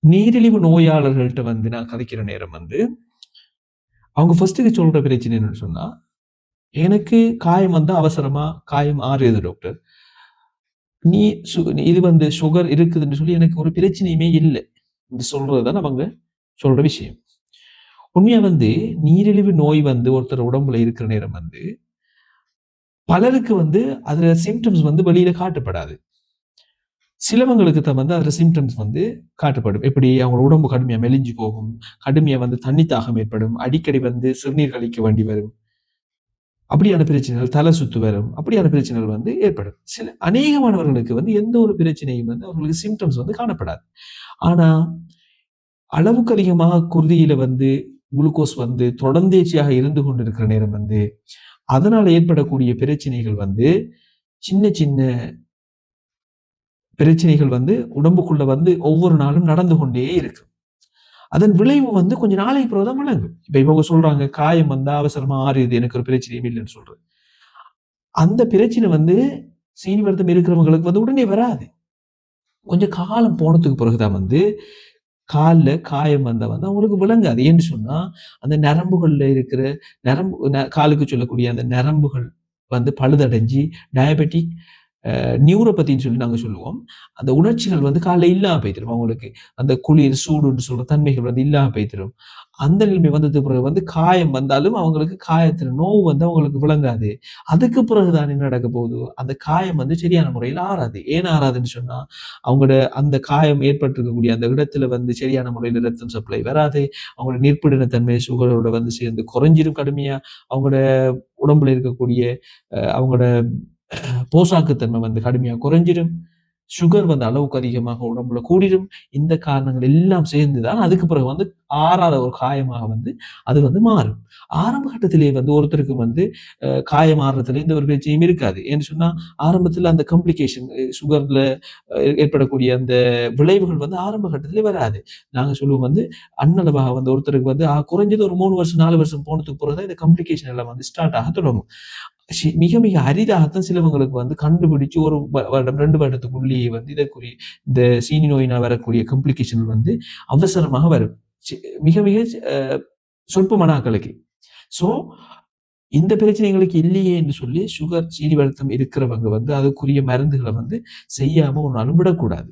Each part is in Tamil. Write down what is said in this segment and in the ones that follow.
நீரிழிவு நோயாளர்கள்ட்ட வந்து நான் கதைக்கிற நேரம் வந்து அவங்க ஃபர்ஸ்ட்டுக்கு சொல்ற பிரச்சனை என்னன்னு சொன்னா எனக்கு காயம் வந்தா அவசரமா காயம் ஆறுது டாக்டர் நீ சு- நீ இது வந்து சுகர் இருக்குதுன்னு சொல்லி எனக்கு ஒரு பிரச்சனையுமே இல்லை. இது சொல்றதுதான் அவங்க சொல்ற விஷயம். உண்மையா வந்து நீரிழிவு நோய் வந்து ஒருத்தர் உடம்புல இருக்கிற நேரம் வந்து பலருக்கு வந்து அதுல சிம்டம்ஸ் வந்து வெளியில காட்டப்படாது. சிலவங்களுக்கு தான் வந்து அதில் சிம்டம்ஸ் வந்து காட்டப்படும். எப்படி அவங்க உடம்பு கடுமையாக மெலிஞ்சு போகும் கடுமையாக வந்து தண்ணி தாகம் ஏற்படும் அடிக்கடி வந்து சிறுநீர் கழிக்க வேண்டி வரும். அப்படியான பிரச்சனைகள் தலை சுத்து வரும். அப்படியான பிரச்சனைகள் வந்து ஏற்படும். சில அநேகமானவர்களுக்கு வந்து எந்த ஒரு பிரச்சனையும் வந்து அவர்களுக்கு சிம்டம்ஸ் வந்து காணப்படாது. ஆனால் அளவுக்கு அதிகமாக குருதியில வந்து குளுக்கோஸ் வந்து தொடர்ந்தேச்சியாக இருந்து கொண்டிருக்கிற நேரம் வந்து அதனால் ஏற்படக்கூடிய பிரச்சனைகள் வந்து சின்ன சின்ன பிரச்சனைகள் வந்து உடம்புக்குள்ள வந்து ஒவ்வொரு நாளும் நடந்து கொண்டே இருக்கு அதன் விளைவு வந்து கொஞ்ச நாளைக்கு பிறகு தான் விளங்கும். இப்போ இவங்க சொல்றாங்க காயம் வந்தா அவசரமா ஆறுது எனக்கு ஒரு பிரச்சனையும் இல்லைன்னு சொல்றது. அந்த பிரச்சனை வந்து சீனிவர்த்தம் இருக்கிறவங்களுக்கு வந்து உடனே வராது. கொஞ்சம் காலம் போனதுக்கு பிறகுதான் வந்து காலில் காயம் வந்தா வந்து அவங்களுக்கு விளங்காது. ஏன்னு சொன்னால் அந்த நரம்புகளில் இருக்கிற நரம்பு ந- காலுக்கு சொல்லக்கூடிய அந்த நரம்புகள் வந்து பழுதடைஞ்சு டயபெட்டிக் நியூரோபத்தின்னு சொல்லி நாங்கள் சொல்லுவோம். அந்த உணர்ச்சிகள் வந்து காலைல இல்லாமல் போய்த்திரும். அவங்களுக்கு அந்த குளிர் சூடுன்னு சொல்கிற தன்மைகள் வந்து இல்லாமல் போய்த்திரும். அந்த நிலைமை வந்ததுக்கு பிறகு வந்து காயம் வந்தாலும் அவங்களுக்கு காயத்தில் நோவு வந்து அவங்களுக்கு விளங்காது. அதுக்கு பிறகு தான் என்ன நடக்க போகுது? அந்த காயம் வந்து சரியான முறையில் ஆறாது. ஏன் ஆறாதுன்னு சொன்னால் அவங்களோட அந்த காயம் ஏற்பட்டிருக்கக்கூடிய அந்த இடத்துல வந்து சரியான முறையில் ரத்தம் சப்ளை வராது. அவங்களோட நீர்ப்பிடினத்தன்மை சுகரோட வந்து சேர்ந்து குறைஞ்சிரும் கடுமையாக அவங்களோட உடம்புல இருக்கக்கூடிய அவங்களோட போசாக்குத்தன்மை வந்து கடுமையாக குறைஞ்சிடும் சுகர் வந்து அளவுக்கு அதிகமாக உடம்புல கூடிடும் இந்த காரணங்கள் எல்லாம் சேர்ந்துதான் அதுக்கு பிறகு வந்து ஆறாத ஒரு காயமாக வந்து அது வந்து மாறும். ஆரம்ப கட்டத்திலேயே வந்து ஒருத்தருக்கு வந்து காயம் ஆறுறதுல எந்த ஒரு பிரச்சனையும் இருக்காது. ஏன்னு சொன்னா ஆரம்பத்துல அந்த காம்ப்ளிகேஷன் சுகர்ல ஏற்படக்கூடிய அந்த விளைவுகள் வந்து ஆரம்ப கட்டத்திலே வராது. நாங்க சொல்லுவோம் வந்து அன்னளவாக வந்து ஒருத்தருக்கு வந்து குறைஞ்சது ஒரு மூணு வருஷம் நாலு வருஷம் போனதுக்கு பிறகு இந்த காம்ப்ளிகேஷன் எல்லாம் வந்து ஸ்டார்ட் ஆக தொடங்கும். மிக மிக அரிதாகத்தான் சிலவங்களுக்கு வந்து கண்டுபிடிச்சு ஒரு வ- வருடம் ரெண்டு வருடத்துக்குள்ளேயே வந்து இதற்குரிய இந்த சீனி நோயினால் வரக்கூடிய காம்ப்ளிகேஷன் வந்து அவசரமாக வரும். மிக மிக அஹ், மனாக்களுக்கு ஸோ இந்த பிரச்சனைகளுக்கு இல்லையே என்று சொல்லி சுகர் சீனி வருத்தம் இருக்கிறவங்க வந்து அதுக்குரிய மருந்துகளை வந்து செய்யாம ஒரு நாளும் விடக்கூடாது.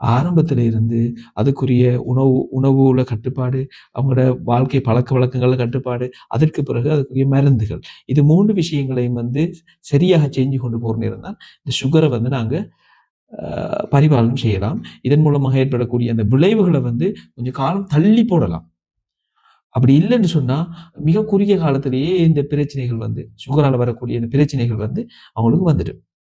ஆரம்பத்துல இருந்து அதுக்குரிய உணவு உணவுல கட்டுப்பாடு அவங்களோட வாழ்க்கை பழக்க வழக்கங்கள கட்டுப்பாடு அதற்கு பிறகு அதுக்குரிய மருந்துகள். இது மூன்று விஷயங்களையும் வந்து சரியாக செஞ்சு கொண்டு போகணும் இருந்தால் இந்த சுகரை வந்து நாங்க பரிபாலனம் செய்யலாம். இதன் மூலமாக ஏற்படக்கூடிய அந்த விளைவுகளை வந்து கொஞ்சம் காலம் தள்ளி போடலாம். அப்படி இல்லைன்னு சொன்னா மிக குறுகிய காலத்திலேயே இந்த பிரச்சனைகள் வந்து சுகரால் வரக்கூடிய இந்த பிரச்சனைகள் வந்து அவங்களுக்கு வந்துடும்.